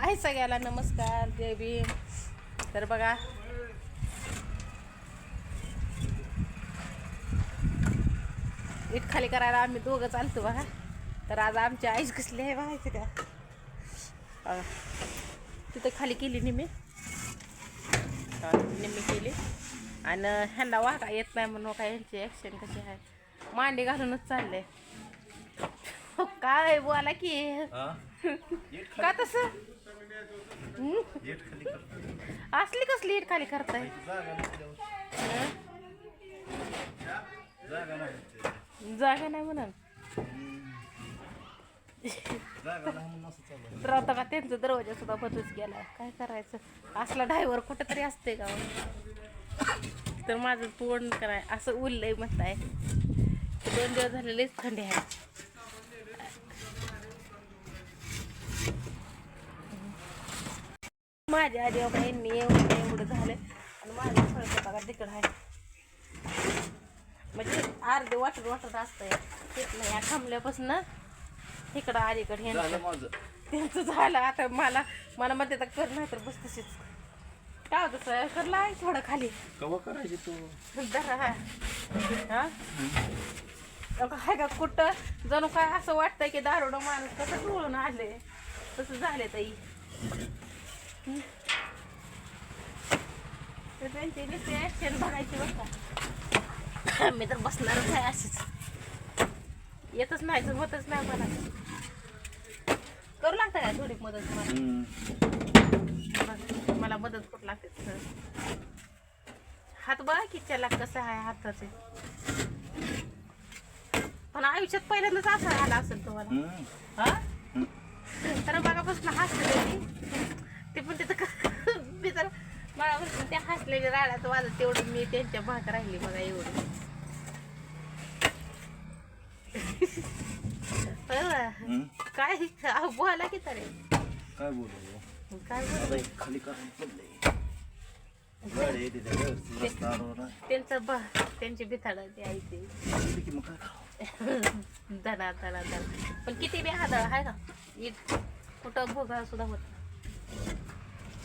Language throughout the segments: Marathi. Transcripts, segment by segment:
हाय सगळ्याला नमस्कार जय भीम. तर बघा. इट खाली करायला आम्ही दोघं चालतो बघा. तर आज आमची आईच कसली आहे बघायचं त्या. तिथं खाली केली निम्मी. निम्मी केली. आणि ह्यांना वाका येत नाही म्हणून काय यांची ॲक्शन कशी आहे. मांडी घालूनच चाललंय काय बोला की? का तसं. असली कसली इट खाली करताय? जागा नाही म्हणून. तर आता का त्यांचा दरवाजा सुद्धा बंदच गेला काय करायचं? असला ड्रायव्हर कुठं तरी असते का हो? तर माझं तोंड कराय असं उरलंय म्हणताय. दोन दिवस झालेलेच थंडी आहे. माझ्या आधी बहिणी एवढं एवढं झालं आणि माझं थोडं बघा तिकडं आहे. म्हणजे अर्धे वाटत वाटत असतंय. तिथलं या थांबल्यापासून तिकडं अलीकडे माझं. त्यांचं झालं. आता मला मला मध्ये तर कर नाही तर बस तशीच. काय होतं सर करला आहे थोडं खाली. कवा करायची तू? जरा हा? हा? हाय का कुठं? जणू काय असं वाटतंय की दारुडं माणूस कसं डोळून आले? तसं झाले ताई. हं? तर त्यांची ऍक्शन बघायची बघा मी तर बसणारच आहे अशीच. येतच नाही होतच नाही मला. करू लागतं काय थोडी मदत मला? बघ, मला मदत करू लागते तसं. हात बघा की चला कसं आहे हाताचे. पण आयुष्यात पहिल्यांदाच असं आला असेल तुम्हाला. हा? तर बघापासून हसले मी. ते पण तिथं क- मी तर बघापासून त्या हसलेल्या राड्यात वाजत तेवढं मी त्यांच्या भाग राहिली बघा एवढी. काय अहो, बोला की तरी. काय बोलू काय बोला? आता एक खाली करायला पडलंय गाडी आहे तिथे व्यवस्थित रस्ता अडवला आहे. त्यांचं बा त्यांची बिथाड ते आई ते. गेली की मग काय करावं? धडा धडा धडा पण किती बी आदळ आहे ना. कुठं भोगा सुद्धा होत नाही.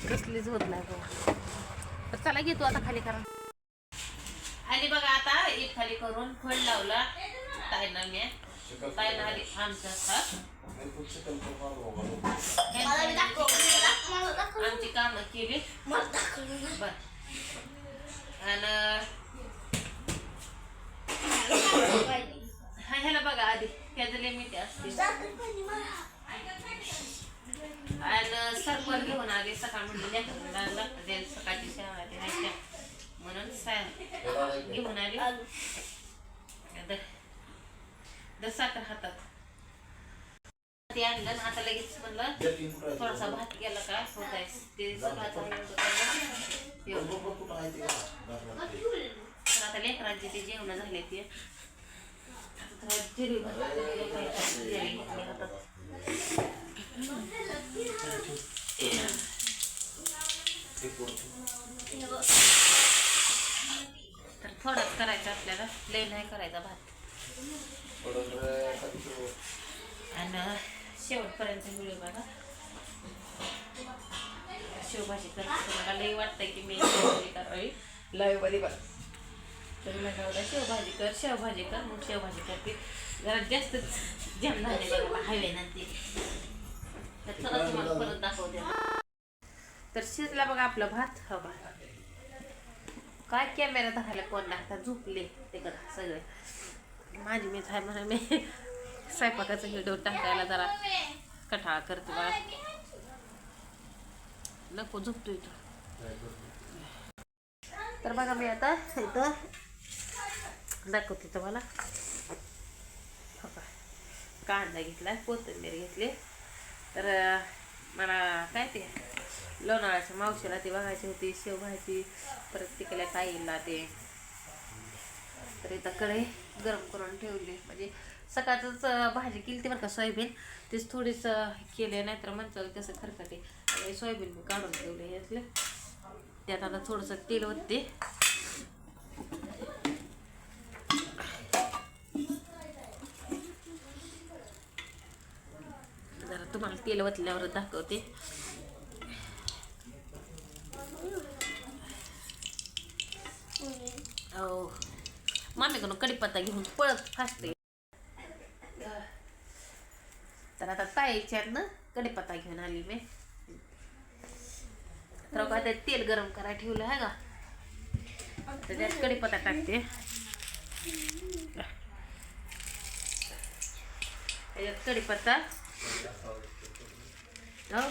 कसलीच होत नाही भोगा तर चला घेतो आता खाली करा. आणि बघा आता इट खाली करून फळ लावला. ताईना मी ताईना आली आमच्या आमची कामं केली. बर. आणि ह्याला बघा आधी. ह्याचं लिमिट असते आणि सरपण घेऊन आले सकाळ म्हणजे लागतं सकाळची सेवा ते नाही म्हणून सा- घेऊन आले. दसाकर द साखर हातात ते आणलं आता लगेच म्हणलं थोडासा भात गेला काय होत आहे. ते सकाळचं आता लेकरांचे ते जेवण झाले ते. आता थोडं जिरे भात जिरे घेतले हातात. तर थोडाच करायचा आपल्याला. लय नाही करायचा भात. आणि शेवटपर्यंत मिळू बघा. शेवभाजी करते मला लई वाटतंय की मी करावी लाईव्हमध्ये बघ तर मी म्हटलं शेवभाजी कर शेवभाजी कर. मग शेवभाजी करते. जरा जास्तच जम झाले बघा हवे नंतर. तर चला तुम्हाला परत दाखवते. तर शिजला बघा आपला भात. हो हा भात काय कॅमेरा धरायला कोण लागतात झोपले तिकडं सगळे. माझी मी आहे म्हणून मी स्वयंपाकाचा व्हिडिओ टाकायला जरा कठाळा करते बघा. नको झोपतो इथं तर बघा मी आता इथं दाखवते तुम्हाला. हो का. कांदा घेतला कोथिंबीर घेतली. तर मला काय ते लोणावळ्याच्या मावशीला ती बघायची होती शेव भाजी परत तिकडल्या ताईला ते. तर इथं कढई गरम करून ठेवली. म्हणजे सकाळचंच भाजी केली ती बरं का सोयाबीन. तीच थोडीच केले नाही तर म्हणतं कसं खरखटे आणि सोयाबीन मी काढून ठेवले यातले. त्यात आता थोडंसं तेल होते जरा तुम्हाला तेल ओतल्यावर दाखवते. मामीकडून कढीपत्ता घेऊन पळत फासते. तर आता ताईच्यात ना कढीपत्ता घेऊन आली मी. तर का ते तेल गरम करायला ठेवलं आहे का? तर त्यात कढीपत्ता टाकते. त्याच्यात कढीपत्ता हो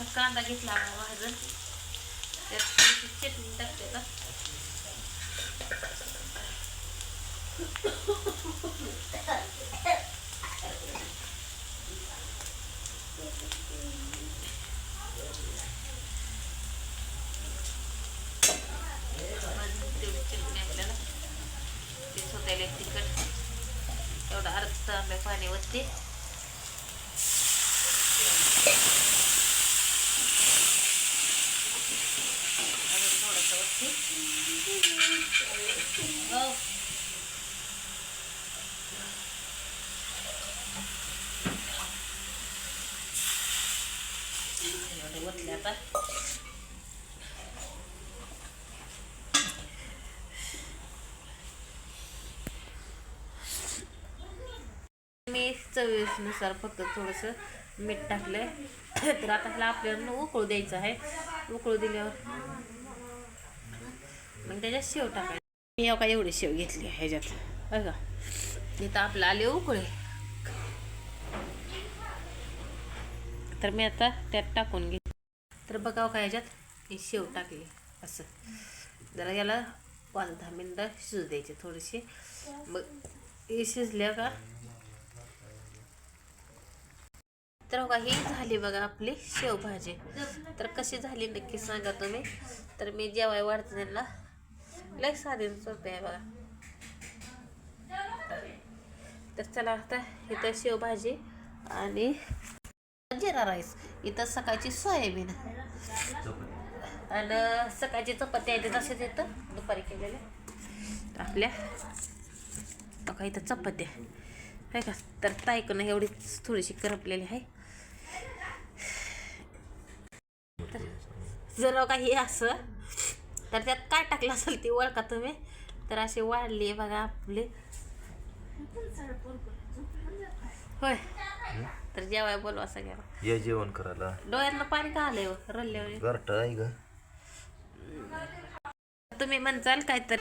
असा कांदा घेतला भाजून. त्यात चटणी टाकते का? तेवढी आपल्याला. ते स्वतःला तिखट. एवढा अर्ध तांब्या पाणी वरती अजून थोडंसं वरती हो एवढे वतले आता मी चवीनुसार फक्त थोडंसं मीठ टाकलंय. तर आता ह्याला आपल्याला उकळू द्यायचं आहे. उकळू दिल्यावर मग त्याच्यात शेव टाकायचा मी का एवढी शेव घेतली आहे ह्याच्यात बघा इथं आपलं आले उकळे. तर मी आता त्यात टाकून घे तर बघावं हो का ह्याच्यात? ही शेव टाकली. असं. जरा याला पाच दहा मिनटं शिजू द्यायचे थोडेसे मग हे शिजल्या का? तर हो बघा ही झाली बघा आपली शेवभाजी. तर कशी झाली नक्की सांगा तुम्ही. तर मी जेवाय वाढते त्यांना. लई साधी सोपे आहे बघा. तर चला आता इथं शेवभाजी आणि जिरा राईस. इथं सकाळची सोयाबीन. आणि सकाळची चपाती आहे ते तसेच येतं दुपारी केलेल्या आपल्या बघा इथं चपाती आहे. का? तर तायकनं एवढी थोडीशी करपलेली आहे. तर जर काही असं तर त्यात काय टाकलं असेल ती ओळखा तुम्ही? तर अशी वाढली बघा आपली. होय. तर जेवाय बोलवा सगळ्यांना. ये जेवण करायला. डोळ्यातनं पाणी का आलंय हो, रडल्यावर. गारठा आहे ग. तुम्ही म्हणचाल काय तर